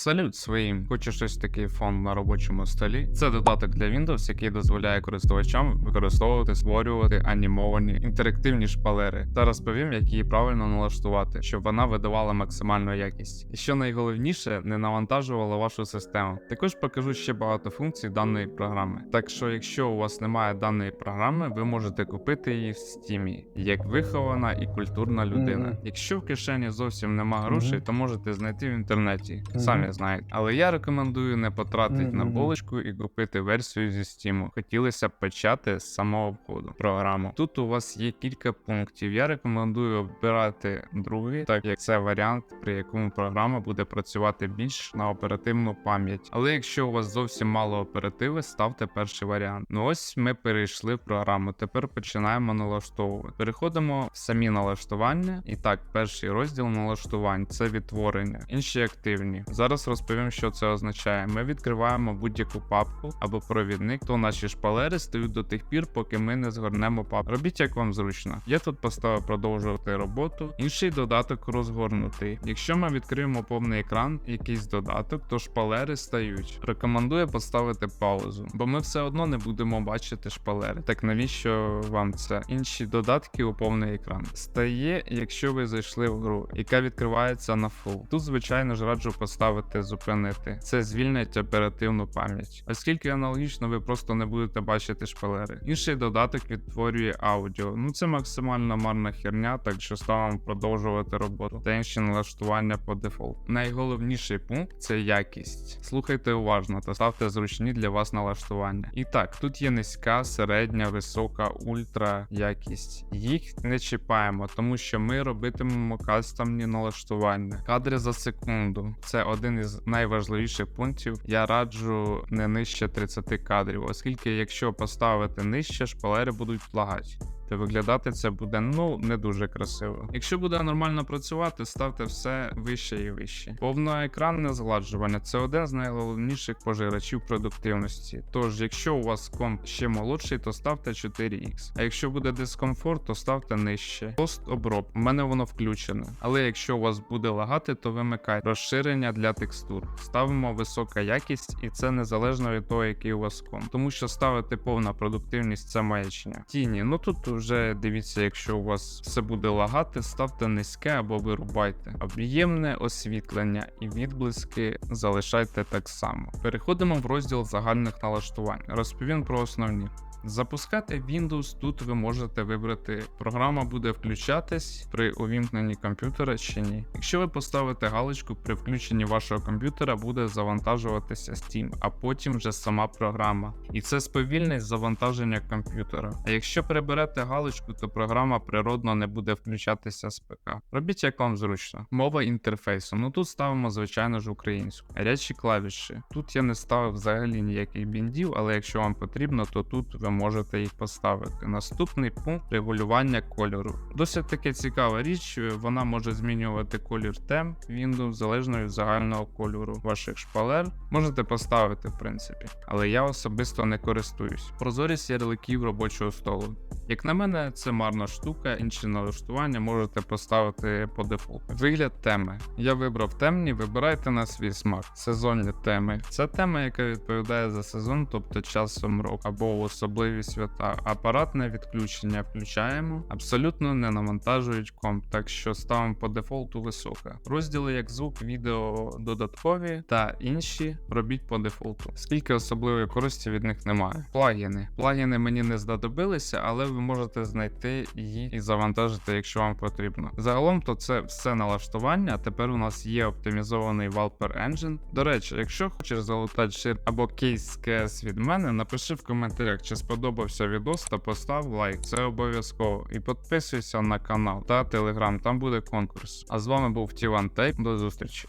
Салют своїм. Хочу щось такий фон на робочому столі. Це додаток для Windows, який дозволяє користувачам використовувати, створювати анімовані інтерактивні шпалери. Та розповім, як її правильно налаштувати, щоб вона видавала максимальну якість. І що найголовніше, не навантажувала вашу систему. Також покажу ще багато функцій даної програми. Так що, якщо у вас немає даної програми, ви можете купити її в Steam, як вихована і культурна людина. Якщо в кишені зовсім нема грошей, то можете знайти в інтернеті. Мгм. Самі знаєте. Але я рекомендую не потратити на булочку і купити версію зі Steam. Хотілося б почати з самого входу програму. Тут у вас є кілька пунктів. Я рекомендую обирати другий, так як це варіант, при якому програма буде працювати більш на оперативну пам'ять. Але якщо у вас зовсім мало оперативи, ставте перший варіант. Ну ось ми перейшли в програму. Тепер починаємо налаштовувати. Переходимо в самі налаштування. І так, перший розділ налаштувань це відтворення. Інші активні. Зараз розповім, що це означає. Ми відкриваємо будь-яку папку або провідник, то наші шпалери стають до тих пір, поки ми не згорнемо папку. Робіть як вам зручно. Я тут поставив продовжувати роботу. Інший додаток розгорнутий. Якщо ми відкриємо повний екран, якийсь додаток, то шпалери стають. Рекомендую поставити паузу, бо ми все одно не будемо бачити шпалери. Так навіщо вам це? Інші додатки у повний екран стає, якщо ви зайшли в гру, яка відкривається на фул. Тут, звичайно ж, раджу поставити зупинити. Це звільнить оперативну пам'ять. Оскільки аналогічно ви просто не будете бачити шпалери. Інший додаток відтворює аудіо. Ну це максимально марна херня, так що ставимо продовжувати роботу та інші налаштування по дефолту. Найголовніший пункт це якість. Слухайте уважно та ставте зручні для вас налаштування. І так, тут є низька, середня, висока, ультра якість. Їх не чіпаємо, тому що ми робитимемо кастомні налаштування. Кадри за секунду. Це один із найважливіших пунктів. Я раджу не нижче 30 кадрів, оскільки якщо поставити нижче, шпалери будуть лагати. Та виглядати це буде ну не дуже красиво. Якщо буде нормально працювати, ставте все вище і вище. Повноекранне згладжування це один з найголовніших пожирачів продуктивності. Тож, якщо у вас комп ще молодший, то ставте 4х. А якщо буде дискомфорт, то ставте нижче. Пост оброб. У мене воно включене. Але якщо у вас буде лагати, то вимикайте розширення для текстур. Ставимо висока якість, і це незалежно від того, який у вас комп. Тому що ставити повна продуктивність це маячня. Тіні, ну тут вже дивіться, якщо у вас все буде лагати, ставте низьке або вирубайте. Об'ємне освітлення і відблиски залишайте так само. Переходимо в розділ загальних налаштувань. Розповім про основні. Запускати Windows тут ви можете вибрати, програма буде включатись при увімкненні комп'ютера чи ні. Якщо ви поставите галочку при включенні вашого комп'ютера, буде завантажуватися Steam, а потім вже сама програма. І це сповільнить завантаження комп'ютера. А якщо приберете галочку, то програма природно не буде включатися з ПК. Робіть як вам зручно. Мова інтерфейсу. Ну тут ставимо, звичайно ж, українську. Гарячі клавіші. Тут я не ставив взагалі ніяких біндів, але якщо вам потрібно, то тут ви можете їх поставити. Наступний пункт регулювання кольору. Досить таки цікава річ, вона може змінювати колір тем Windows залежно від загального кольору ваших шпалер. Можете поставити, в принципі, але я особисто не користуюсь. Прозорість ярликів робочого столу. Як на мене, це марна штука, інші налаштування можете поставити по дефолту. Вигляд теми. Я вибрав темні, вибирайте на свій смак. Сезонні теми. Це тема, яка відповідає за сезон, тобто часом року або особливі свята. Апаратне відключення включаємо, абсолютно не навантажують комп, так що ставимо по дефолту висока. Розділи як звук, відео додаткові та інші робіть по дефолту. Скільки особливої користі від них немає. Плагіни. Плагіни мені не знадобилися, але ви можете знайти її і завантажити, якщо вам потрібно. Загалом, то це все налаштування. Тепер у нас є оптимізований Valper Engine. До речі, якщо хочеш залутати шир або кейс з CS від мене, напиши в коментарях, чи сподобався відос та постав лайк. Це обов'язково. І підписуйся на канал та телеграм, там буде конкурс. А з вами був Тіван Тейп. До зустрічі.